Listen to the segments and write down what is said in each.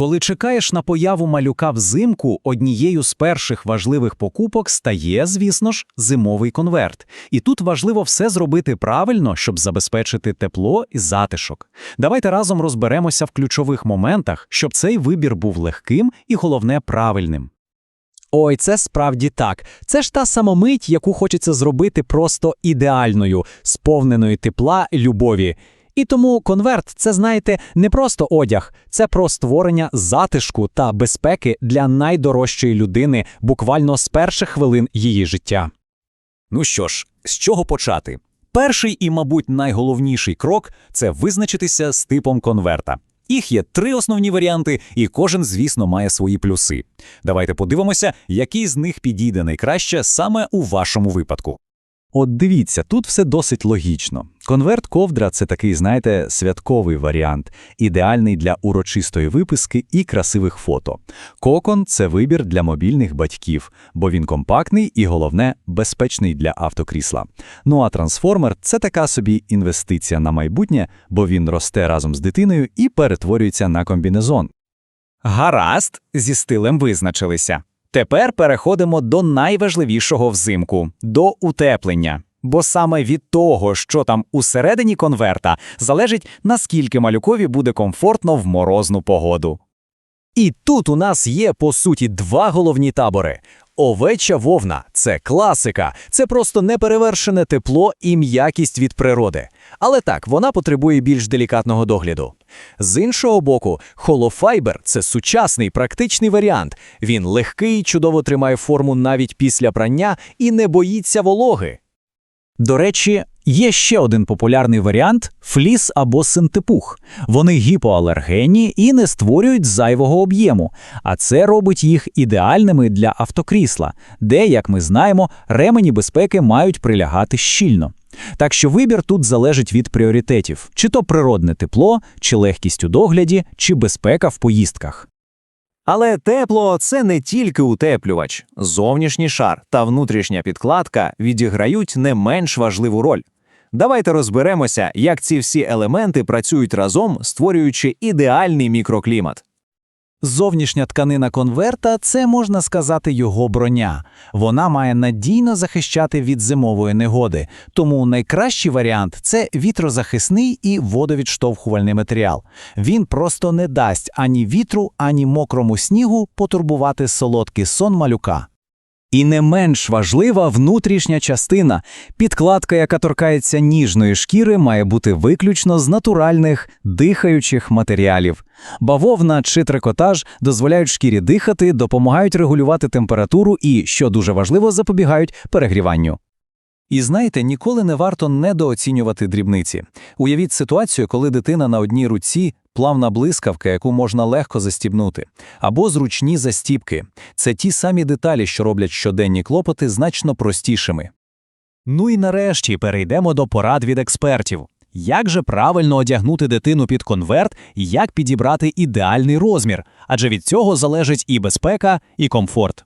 Коли чекаєш на появу малюка взимку, однією з перших важливих покупок стає, звісно ж, зимовий конверт. І тут важливо все зробити правильно, щоб забезпечити тепло і затишок. Давайте разом розберемося в ключових моментах, щоб цей вибір був легким і, головне, правильним. Ой, це справді так. Це ж та самомить, яку хочеться зробити просто ідеальною, сповненою тепла любові. І тому конверт це, знаєте, не просто одяг, це про створення затишку та безпеки для найдорожчої людини буквально з перших хвилин її життя. Ну що ж, з чого почати? Перший і, мабуть, найголовніший крок це визначитися з типом конверта. Їх є три основні варіанти, і кожен, звісно, має свої плюси. Давайте подивимося, який з них підійде найкраще саме у вашому випадку. От дивіться, тут все досить логічно. Конверт ковдра це такий, знаєте, святковий варіант, ідеальний для урочистої виписки і красивих фото. Кокон це вибір для мобільних батьків, бо він компактний і, головне, безпечний для автокрісла. Ну а трансформер це така собі інвестиція на майбутнє, бо він росте разом з дитиною і перетворюється на комбінезон. Гаразд, зі стилем визначилися. Тепер переходимо до найважливішого взимку до утеплення. Бо саме від того, що там усередині конверта, залежить, наскільки малюкові буде комфортно в морозну погоду. І тут у нас є, по суті, два головні табори. Овеча вовна це класика, це просто неперевершене тепло і м'якість від природи. Але так, вона потребує більш делікатного догляду. З іншого боку, холофайбер це сучасний практичний варіант. Він легкий, чудово тримає форму навіть після прання і не боїться вологи. До речі, є ще один популярний варіант фліс або синтепух. Вони гіпоалергенні і не створюють зайвого об'єму, а це робить їх ідеальними для автокрісла, де, як ми знаємо, ремені безпеки мають прилягати щільно. Так що вибір тут залежить від пріоритетів: чи то природне тепло, чи легкість у догляді, чи безпека в поїздках. Але тепло це не тільки утеплювач. Зовнішній шар та внутрішня підкладка відіграють не менш важливу роль. Давайте розберемося, як ці всі елементи працюють разом, створюючи ідеальний мікроклімат. Зовнішня тканина конверта це можна сказати його броня. Вона має надійно захищати від зимової негоди, тому найкращий варіант це вітрозахисний і водовідштовхувальний матеріал. Він просто не дасть ані вітру, ані мокрому снігу потурбувати солодкий сон малюка. І не менш важлива внутрішня частина. Підкладка, яка торкається ніжної шкіри, має бути виключно з натуральних дихаючих матеріалів. Бавовна чи трикотаж дозволяють шкірі дихати, допомагають регулювати температуру і, що дуже важливо, запобігають перегріванню. І знаєте, ніколи не варто недооцінювати дрібниці. Уявіть ситуацію, коли дитина на одній руці плавна блискавка, яку можна легко застібнути, або зручні застібки. Це ті самі деталі, що роблять щоденні клопоти значно простішими. Ну і нарешті перейдемо до порад від експертів. Як же правильно одягнути дитину під конверт і як підібрати ідеальний розмір? Адже від цього залежить і безпека, і комфорт.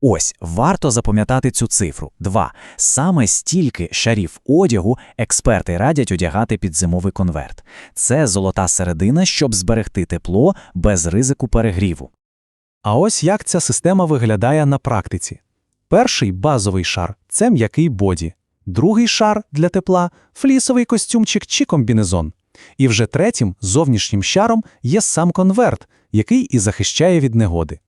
Ось варто запам'ятати цю цифру. 2. Саме стільки шарів одягу експерти радять одягати під зимовий конверт. Це золота середина, щоб зберегти тепло без ризику перегріву. А ось як ця система виглядає на практиці. Перший базовий шар це м'який боді, другий шар для тепла флісовий костюмчик чи комбінезон. І вже третім зовнішнім шаром є сам конверт, який і захищає від негоди.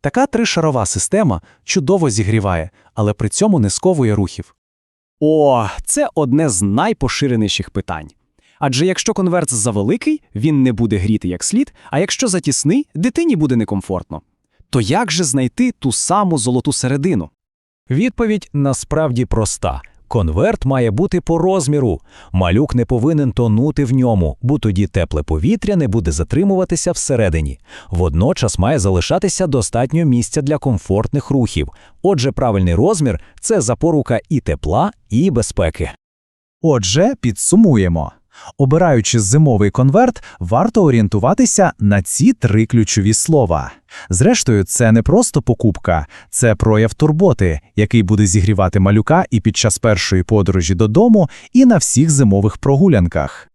Така тришарова система чудово зігріває, але при цьому не сковує рухів. О, це одне з найпоширеніших питань. Адже якщо конверт завеликий, він не буде гріти як слід, а якщо затісний, дитині буде некомфортно. То як же знайти ту саму золоту середину? Відповідь насправді проста. Конверт має бути по розміру. Малюк не повинен тонути в ньому, бо тоді тепле повітря не буде затримуватися всередині. Водночас має залишатися достатньо місця для комфортних рухів. Отже, правильний розмір це запорука і тепла, і безпеки. Отже, підсумуємо. Обираючи зимовий конверт, варто орієнтуватися на ці три ключові слова. Зрештою, це не просто покупка, це прояв турботи, який буде зігрівати малюка і під час першої подорожі додому, і на всіх зимових прогулянках.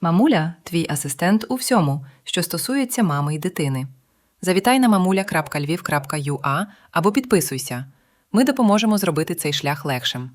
Мамуля твій асистент у всьому, що стосується мами й дитини. Завітай на mamuля.lviv.ua або підписуйся. Ми допоможемо зробити цей шлях легшим.